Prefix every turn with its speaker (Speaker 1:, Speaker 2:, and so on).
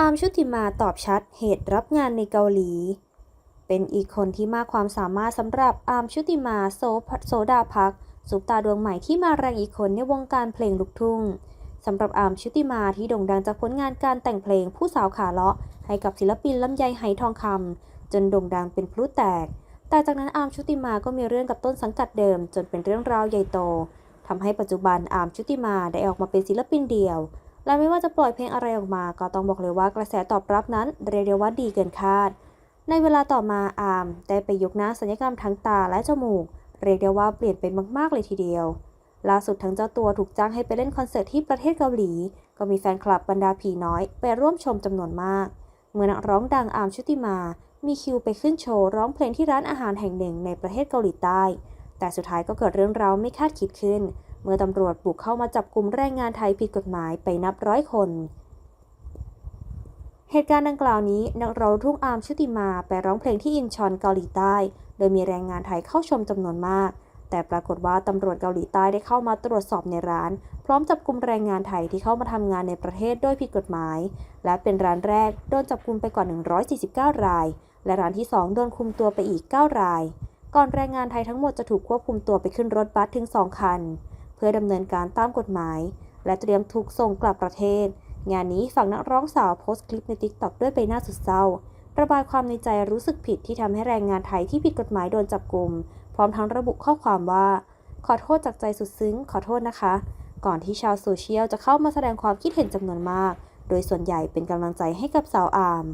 Speaker 1: อาร์มชุติมาตอบชัดเหตุรับงานในเกาหลี เป็นอีกคนที่มากความสามารถสำหรับอาร์มชุติมาโซโซดาพักซุปตาดวงใหม่ที่มาแรงอีกคนในวงการเพลงลูกทุ่งสำหรับอาร์มชุติมาที่โด่งดังจากผลงานการแต่งเพลงผู้สาวขาเลาะ ให้กับศิลปินลำไยไหทองคำจนโด่งดังเป็นพลุแตก แต่จากนั้นอาร์มชุติมาก็มีเรื่องกับต้นสังกัดเดิม จนเป็นเรื่องราวใหญ่โตทำให้ปัจจุบันอาร์มชุติมาได้ออกมาเป็นศิลปินเดี่ยว และไม่ว่าจะปล่อยเพลงอะไรออกมา ก็ต้องบอกเลยว่ากระแสตอบรับนั้นเรียกได้ว่าดีเกินคาด ในเวลาต่อมาอาร์มได้ไปยกหน้าสัญญกรรมทั้งตาและจมูก เรียกได้ว่าเปลี่ยนไปมาก ๆ เลยทีเดียว ล่าสุดทั้งเจ้าตัวถูกจ้างให้ไปเล่นคอนเสิร์ตที่ประเทศเกาหลี ก็มีแฟนคลับบรรดาผีน้อย ไปร่วมชมจำนวนมาก เมื่อนักร้องดังอาร์มชุติมา มีคิวไปขึ้นโชว์ร้องเพลงที่ร้านอาหารแห่งหนึ่งในประเทศเกาหลีใต้ แต่สุดท้ายก็เกิดเรื่องราวไม่คาดคิดขึ้น เมื่อตำรวจบุกเข้ามาจับกลุ่มแรงงานไทยผิดกฎหมายไปนับร้อยคน เหตุการณ์ดังกล่าวนี้นักร้องทุ่งอาร์มชุติมาไปร้องเพลงที่อินชอนเกาหลีใต้ โดยมีแรงงานไทยเข้าชมจำนวนมาก แต่ปรากฏว่าตำรวจเกาหลีใต้ได้เข้ามาตรวจสอบในร้าน พร้อมจับกลุ่มแรงงานไทยที่เข้ามาทำงานในประเทศโดยผิดกฎหมาย และเป็นร้านแรกโดนจับกลุ่มไปกว่า 149 ราย และร้านที่ 2 โดนคุมตัวไปอีก 9 ราย ก่อนแรงงานไทยทั้งหมดจะถูกควบคุมตัวไปขึ้นรถบัสถึง 2 คัน เพื่อดำเนินการตามกฎหมาย และเตรียมถูกส่งกลับประเทศ งานนี้ฝั่งนักร้องสาวโพสต์คลิปในติ๊กต็อกด้วยใบหน้าสุดเศร้า ระบายความในใจรู้สึกผิดที่ทำให้แรงงานไทยที่ผิดกฎหมายโดนจับกลุ่มพร้อมทั้งระบุข้อความว่า ขอโทษจากใจสุดซึ้ง ขอโทษนะคะ ก่อนที่ชาวโซเชียลจะเข้ามาแสดงความคิดเห็นจำนวนมาก โดยส่วนใหญ่เป็นกำลังใจให้กับสาวอาร์ม